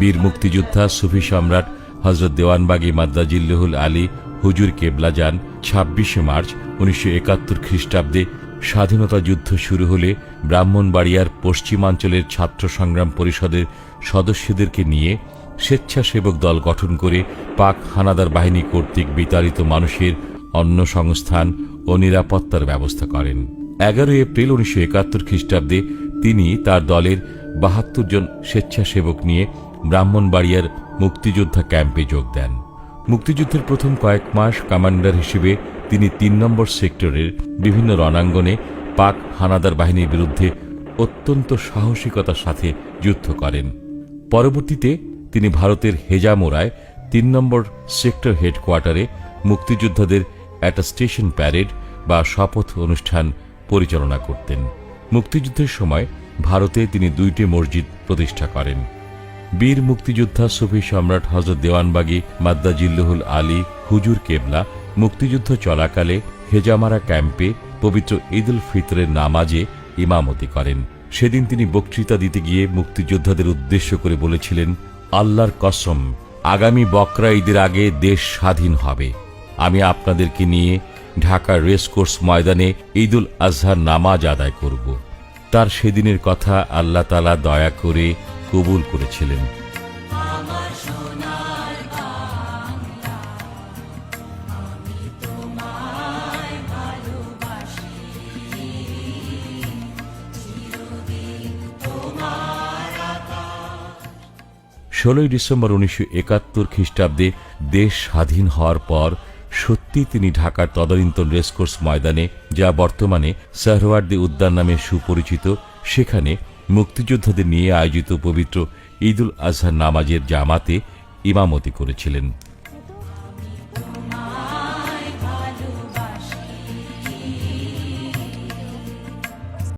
বীর মুক্তিযোদ্ধা সুফি সম্রাট হজরত দেওয়ানবাগী মাদ্দাজিল্লুহুল আলী হুজুর কেবলা যান ছাব্বিশে মার্চ উনিশশো একাত্তর খ্রিস্টাব্দে। স্বাধীনতা যুদ্ধ শুরু হলে ব্রাহ্মণবাড়িয়ার পশ্চিমাঞ্চলের ছাত্র সংগ্রাম পরিষদের সদস্যদেরকে নিয়ে স্বেচ্ছাসেবক দল গঠন করে পাক হানাদার বাহিনী কর্তৃক বিতাড়িত মানুষের অন্ন সংস্থান ও নিরাপত্তার ব্যবস্থা করেন। এগারো এপ্রিল উনিশশো একাত্তর খ্রিস্টাব্দে তিনি তার দলের বাহাত্তর জন স্বেচ্ছাসেবক নিয়ে ব্রাহ্মণবাড়িয়ার মুক্তিযোদ্ধা ক্যাম্পে যোগ দেন। মুক্তিযুদ্ধের প্রথম কয়েক মাস কমান্ডার হিসেবে তিনি তিন নম্বর সেক্টরের বিভিন্ন রণাঙ্গনে পাক হানাদার বাহিনীর বিরুদ্ধে অত্যন্ত সাহসিকতার সাথে যুদ্ধ করেন। পরবর্তীতে তিনি ভারতের হেজামোড়ায় তিন নম্বর সেক্টর হেডকোয়ার্টারে মুক্তিযোদ্ধাদের অ্যাটাস্টেশন প্যারেড বা শপথ অনুষ্ঠান পরিচালনা করতেন। মুক্তিযুদ্ধের সময় ভারতে তিনি দুইটি মসজিদ প্রতিষ্ঠা করেন। বীর মুক্তিযোদ্ধা সুফি সম্রাট হজরত দেওয়ানবাগী মাদ্দাজিল্লুহুল আলী হুজুর কেবলা মুক্তিযুদ্ধ চলাকালে হেজামারা ক্যাম্পে পবিত্র ঈদ উল ফিতরের নামাজে ইমামতি করেন। সেদিন তিনি বক্তৃতা দিতে গিয়ে মুক্তিযোদ্ধাদের উদ্দেশ্য করে বলেছিলেন, আল্লাহর কসম, আগামী বকরা ঈদের আগে দেশ স্বাধীন হবে। আমি আপনাদেরকে নিয়ে ঢাকার রেসকোর্স ময়দানে ঈদুল আজহার নামাজ আদায় করব। তার সেদিনের কথা আল্লাহ তালা দয়া করে কবুল করেছিলেন। ষোলোই ডিসেম্বর উনিশশো একাত্তর খ্রিস্টাব্দে দেশ স্বাধীন হওয়ার পর সত্যি তিনি ঢাকার তদানীন্তন রেসকোর্স ময়দানে, যা বর্তমানে সাহরওয়ার্দী উদ্যান নামে সুপরিচিত, সেখানে মুক্তিযোদ্ধাদের নিয়ে আয়োজিত পবিত্র ঈদুল আজহার নামাজের জামাতে ইমামতি করেছিলেন।